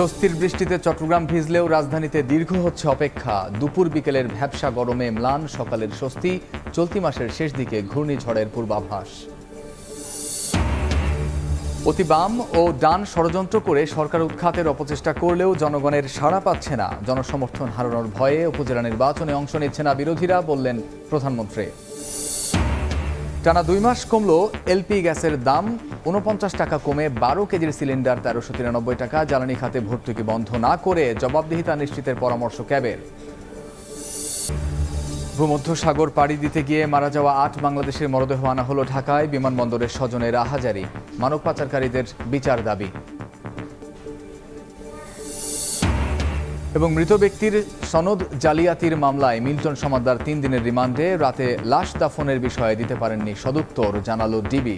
স্বস্তির বৃষ্টিতে চট্টগ্রাম ভিজলেও রাজধানীতে দীর্ঘ হচ্ছে অপেক্ষা। দুপুর বিকেলের ভ্যাবসা গরমে ম্লান, সকালের স্বস্তি, চলতি মাসের শেষ দিকে ঘূর্ণিঝড়ের পূর্বাভাস। অতি বাম ও ডান ষড়যন্ত্র করে সরকার উৎখাতের অপচেষ্টা করলেও জনগণের সাড়া পাচ্ছে না। জনসমর্থন হারানোর ভয়ে উপজেলা নির্বাচনে অংশ নিচ্ছে না বিরোধীরা, বললেন প্রধানমন্ত্রী। টানা দুই মাস কমলো এলপি গ্যাসের দাম। উনপঞ্চাশ টাকা কমে বারো কেজির সিলিন্ডার তেরোশো তিরানব্বই টাকা। জ্বালানি খাতে ভর্তুকি বন্ধ না করে জবাবদিহিতা নিশ্চিতের পরামর্শ ক্যাবের। ভূমধ্য সাগর পাড়ি দিতে গিয়ে মারা যাওয়া আট বাংলাদেশের মরদেহ আনা হলো ঢাকায়। বিমানবন্দরের স্বজনের আহাজারি মানব পাচারকারীদের বিচার দাবি। এবং মৃত ব্যক্তির সনদ জালিয়াতির মামলায় মিল্টন সমাদ্দার তিন দিনের রিমান্ডে রাতে লাশ দাফনের বিষয়ে দিতে পারেননি সদুত্তর, জানালো ডিবি।